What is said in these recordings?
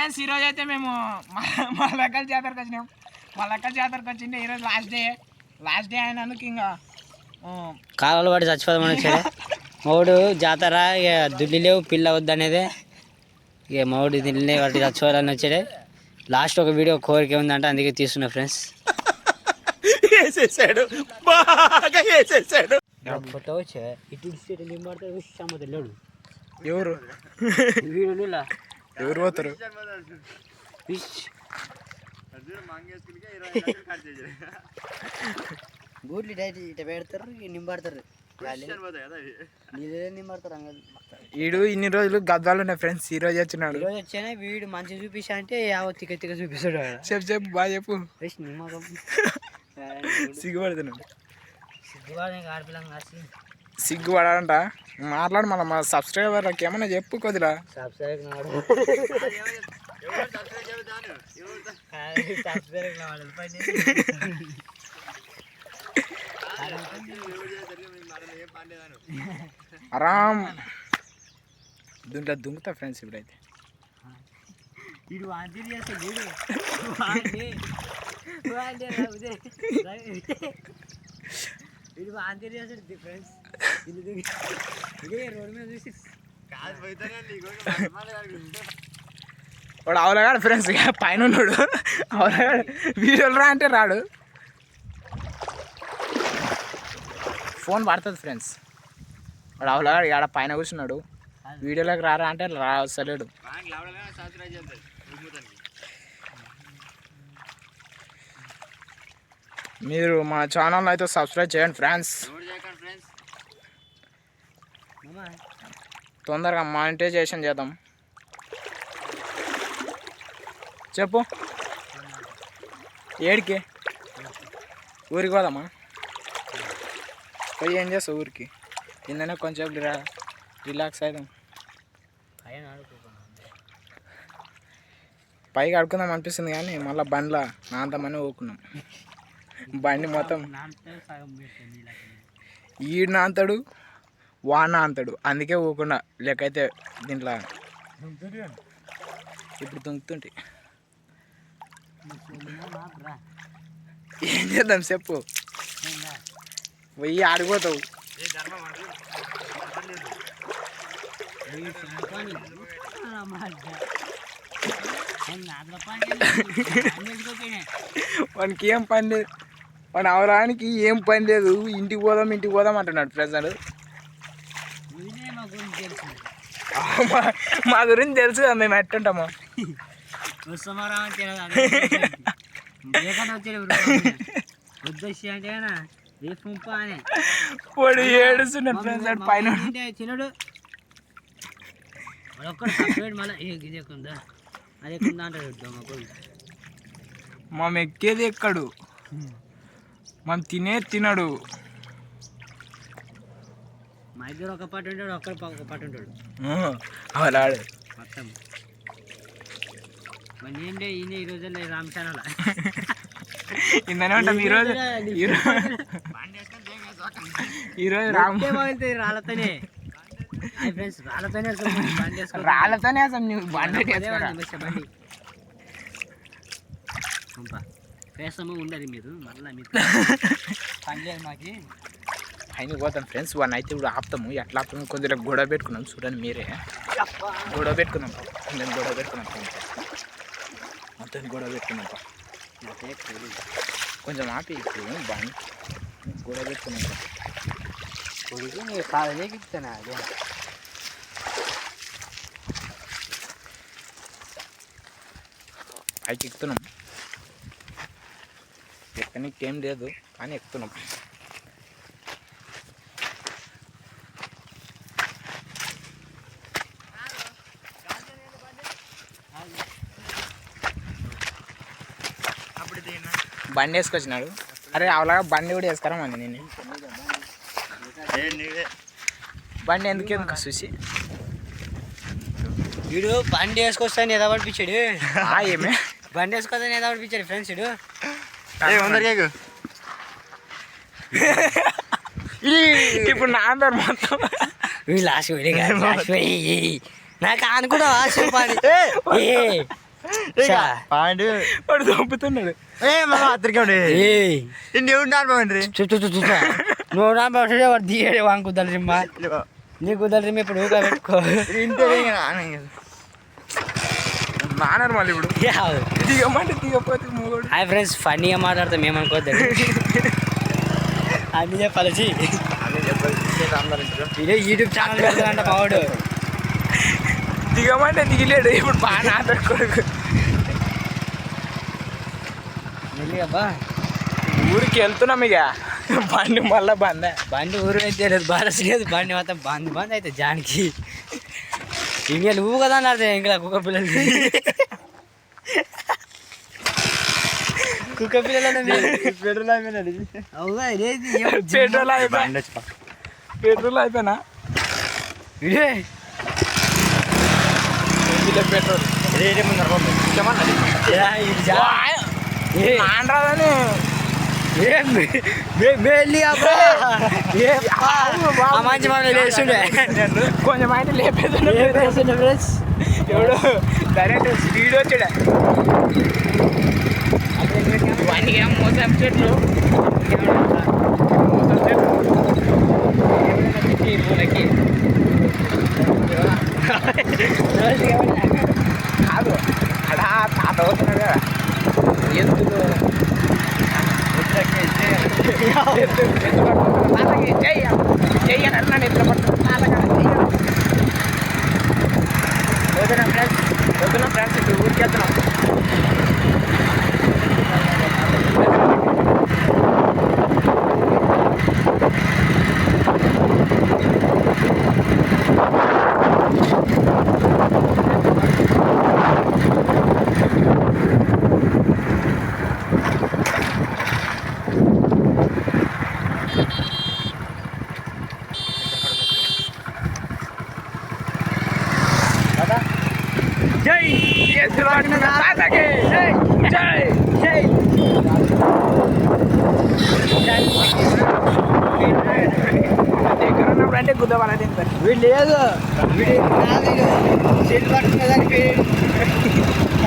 Friends ఈరోజు అయితే మేము మా- లెక్కల జాతరకు వచ్చినాం. మా లెక్కల జాతరకు వచ్చింది ఈరోజు లాస్ట్ డే లాస్ట్ డే అయినందుకు ఇంకా ఆ, కాలాలు పడి చచ్చిపోదామని వచ్చాడు మౌడు జాతర ఇక దుడ్లు లేవు పిల్ల వద్దనేదే ఇక మౌడు దిల్లి వాటి చచ్చిపోవాలని వచ్చాడే. లాస్ట్ ఒక వీడియో కోరిక ఉందంటే అందుకే తీస్తున్నా ఫ్రెండ్స్. వేసేసాడు. బాగా వేసేసాడు. ఫోటో వచ్చే ఇటు ఎవరు? వీడు ఎవరు పోతారు? బూట్లు ఇట ఇట పెడతారు నింబడతారు వీడు ఇన్ని రోజులు గద్దాలు ఉన్నాయి ఫ్రెండ్స్ ఈ రోజు వచ్చినాడు. వచ్చానే వీడు మంచి చూపిస్తా అంటే యావ తిక్క తిక్క చూపిస్తాడు. చెప్పు చెప్పు బాగా చెప్పు. సిగ్గుపడుతున్నాడు. సిగ్గుపడే ఆడపిల్లం సిగ్గుపడాలంట. మాట్లాడు మన మన సబ్స్క్రైబర్లకి ఏమన్నా చెప్పు కొద్దిగా. సబ్స్క్రైబ్ నాడు సబ్స్క్రైబ్ ఆరామ్ దీంట్లో దుంకుతా ఫ్రెండ్స్ ఇప్పుడైతే. వీడు వాంతి చేస్తాడు వాంతి. వాంతి వీడు వాంతి చేస్తాడు ఫ్రెండ్స్ ఇల్లు ఇదే రోడ్డు మీద చూసి వాడు అవలగాడు ఫ్రెండ్స్ ఇక పైన ఉన్నాడు. అవలగాడు వీడియోలు రా అంటే రాడు. ఫోన్ పడుతుంది ఫ్రెండ్స్ వాడు అవలగాడు ఆడ పైన కూర్చున్నాడు. వీడియోలోకి రారా అంటే రా వస్తలేడు. మీరు మా ఛానల్ అయితే సబ్స్క్రైబ్ చేయండి ఫ్రెండ్స్ తొందరగా మానిటైజేషన్ చేద్దాం. చెప్పు. ఏడికి? ఊరికి పోదామా? పోయి ఏం చేస్తావు ఊరికి? కిందనే కొంచెం రిలాక్స్ అవుదాం పైన పైకి అడుకుందాం అనిపిస్తుంది కానీ మళ్ళీ బండ్ల నాంతమని ఊకున్నాం బండి మొత్తం. ఈడు నాంతాడు వాన అంతాడు. అందుకే ఊకుండా లేకైతే దీంట్లో ఇప్పుడు దుంకుతుంటే. రా ఏం చేద్దాం చెప్పు. పోయి ఆడిపోతావు. వానికి ఏం పని లేదు. వాడు అవరానికి ఏం పని లేదు ఇంటికి పోదాం ఇంటికి పోదాం అంటున్నాడు ప్రజలు. మా మా గురించి తెలుసు కదా మేము ఎట్టుంటాము వాడు ఏడుస్తున్నాడు ఫ్రెండ్స్ పైన. మనం ఎక్కేది ఎక్కడు? మనం తినే తినడు. మా ఇద్దరు ఒక పాట ఉంటాడు ఒక్కడు ఒక పాట ఉంటాడు మొత్తం. మరి ఏంటి ఈయన ఈ రోజుల్లో రామ్ ఛానల్. ఇందనే ఉంటాం. ఈరోజు ఈరోజు రామ్ రాళ్ళతోనే. రాళ్ళతోనే రాళ్ళతోనే అసలు నువ్వు బండి బండి. పేసము ఉండదు మీరు మళ్ళీ మీరు పని లేదు మాకి ఆయన పోతాం ఫ్రెండ్స్ వాడిని అయితే ఇప్పుడు ఆపుతాము. ఎట్లా ఆపుతాము? కొద్దిగా గొడవ పెట్టుకున్నాం చూడండి మీరే. గొడవ పెట్టుకున్నాం నేను గొడవ పెట్టుకున్నాం మొత్తం గొడవ పెట్టుకున్నాం. కొంచెం ఆపి ఇప్పుడు బాగా గొడవ పెట్టుకున్నాం కొడుకు నీ కాదనే గిస్తానా అదే? పైకి ఎక్కుతున్నాం. ఎక్కడానికి ఏం లేదు కానీ ఎక్కుతున్నాం. బండి వేసుకొచ్చినాడు. అరే అవలాగా బండి కూడా వేసుకురా మంది నేను బండి ఎందుకు ఎందుకు చూసి వీడు బండి వేసుకొస్తాను ఏదో పడిపించాడు ఏమే? బండి వేసుకొస్తాను ఏదో పడిపించాడు ఫ్రెండ్స్ వీడు. ఇప్పుడు నా అందరు మొత్తం. లాస్ట్ వీడి లాస్ట్ నాకు అనుకుంటా ఆశ పని ఏ. పాయింట్. వాడు చంపుతున్నాడు ఏ మామ అద్దరికే ఉండే. ఏయ్ ఇన్ని ఉన్నాను బాగుండ్రి చూ చూ చూ చూ చూ. నువ్వు నా వాడు దిగాడే ఇప్పుడు ఊగా పెట్టుకో. ఇంతే మానరు మళ్ళీ ఇప్పుడు. దిగమంటే దిగపోతే హాయ్ ఫ్రెండ్స్ ఫన్నీగా మాట్లాడతాం ఏమనుకోవద్దు అన్ని చెప్పాలి ఇదే యూట్యూబ్ ఛానల్ పెడతాడంట మావాడు. దిగమంటే దిగలేడు ఇప్పుడు బాగా కొడుకు. మెల్లిగా ఊరికి వెళ్తున్నాం ఇక. బండి మళ్ళా బందే బండి ఊరు అయితే లేదు బారస్ లేదు. బండి మొత్తం బంద్ బంద్ అయితే జానికి. ఇంకా నువ్వు కదా అన్నాడు ఇంకా కుక్క పిల్లలు. కుక్క పిల్లలు అవుగా ఇదేది? ఏం పెట్రోల్ అయిపోయి పెట్రోల్. అయిపోయినా ఇదే పెట్రోల్ ఆ మంచి మనం లేస్తుండే కొంచెం ఏ లేస్తుండే ఫ్రెండ్స్ ఎవడు డైరెక్ట్ స్పీడ్ వచ్చాడు. వానికి ఏం మోసం చెట్లు మోసం చెట్లు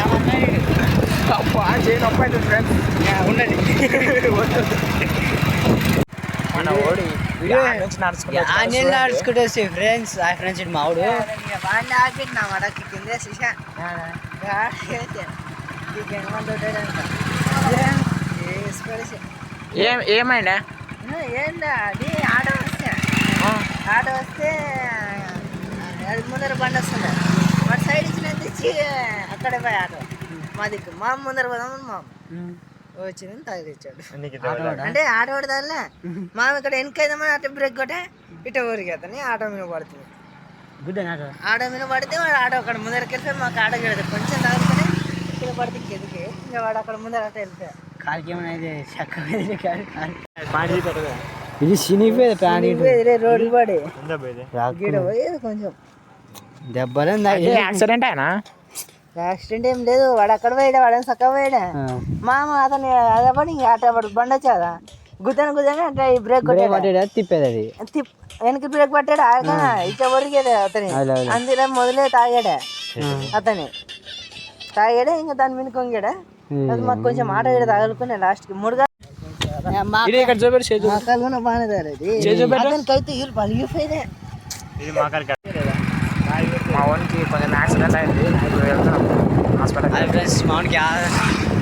ఏమన్నా అబ్బా చేయను అప్ప అయితే ఫ్రెండ్స్ ఉన్నది మన ఓడి నడుచుకుంటూ ఫ్రెండ్స్ ఆ ఫ్రెండ్స్ మావుడు బాగా ఆపినా మడకి కింద శిష. ఏం ఏమైందా? ఏందా అది ఆటో వస్తే ఆటో వస్తే అది ముందర బండి వస్తుంది వాడు సైడ్ ఇచ్చిన తెచ్చి అక్కడే పోయి ఆటో మా దిక్కు మా ముందర పోదామని మా వచ్చింది తగిలిచ్చాడు అంటే ఆటో పడదాలే మా ఇక్కడ వెనకైదామని అటు బ్రేక్ కొట్టే ఇటు ఊరికి అతని ఆటో మీద పడుతుంది గుడ్ నాటు ఆటో మీద పడితే వాడు ఆటో అక్కడ ముందరికి వెళ్తే మాకు ఆటో గెలదు కొంచెం తగులుకొని ఇక్కడ పడితే ఎదికి ఇంకా వాడు అక్కడ ముందర అట్ట వెళ్తే కాలికి ఏమైనా అయితే చక్క మీద కాలు కాలు ఇది చినిపోయేది ప్యాంట్ ఇటు. ఇదే. రోడ్డు పడి. రాకు. గీడ పోయేది కొంచెం. దెబ్బలు యాక్సిడెంట్ అయినా యాక్సిడెంట్ ఏం లేదు. వాడు అక్కడ పోయాడు వాడు చక్కగా పోయాడా. మామ అతను అదే పడి ఇంకా పడి బండి వచ్చాదా? గుద్దను గుద్దను అంటే ఈ బ్రేక్ కొట్టాడు? తిప్పేది అది? తిప్- వెనక్కి బ్రేక్ పట్టాడు? ఆగా ఇక ఒరిగేది అతని. అందులో మొదలే తాగాడే? అతని. తాగాడే? ఇంకా దాని మీద కొంగాడా? అది మాకు కొంచెం ఆట తగులుకునే లాస్ట్కి. మూడుగా ఇది ఇక్కడ చూపెట్టి చేజు మకాలు బాగానే తయారైంది. మా కొంచెం యాక్సిడెంట్ అయింది. ఇప్పుడు వెళ్తున్నాం హాస్పిటల్ అది ఫ్రెండ్స్ మామూలుకి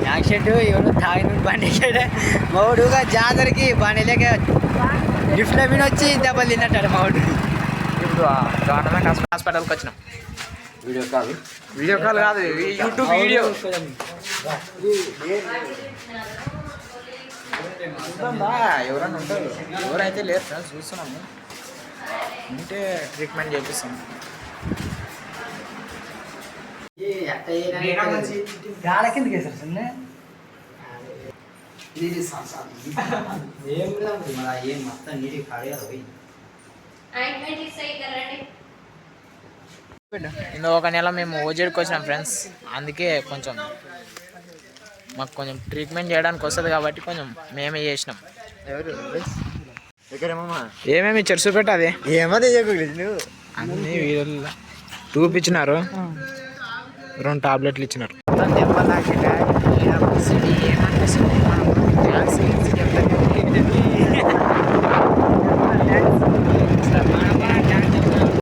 యాక్సిడెంట్ ఎవరు తాగిన బండి ఎక్కాడు మావుడుగా జాతరకి బండి లేక లిఫ్ట్లో మీద వచ్చి దెబ్బలు తిన్నట్టాడు మావుడు. ఇప్పుడు గవర్నమెంట్ హాస్పిటల్కి వచ్చినాం. వీడియో కాల్ వీడియో కాల్ కాదు యూట్యూబ్ వీడియో చూద్దాందా ఎవరైనా ఉంటారు? ఎవరైతే లేరు ఫ్రెండ్స్ చూస్తున్నాము. ఉంటే ట్రీట్మెంట్ చేపిస్తాము గాల కిందకి వేసారు ఏం ఏం మొత్తం నీటి కడగాలి పోయి ఇందులో ఒక నెల మేము ఓజేడ్కి వచ్చినాం ఫ్రెండ్స్. అందుకే కొంచెం మాకు కొంచెం ట్రీట్మెంట్ చేయడానికి వస్తుంది కాబట్టి కొంచెం మేమే చేసినాం. ఎవరు? ఏమేమి ఇచ్చారు? చూపెట్ట అది ఏమది అన్ని వీడియోలు చూపించినారు. రెండు టాబ్లెట్లు ఇచ్చినారు. ఏమనిపిస్తుంది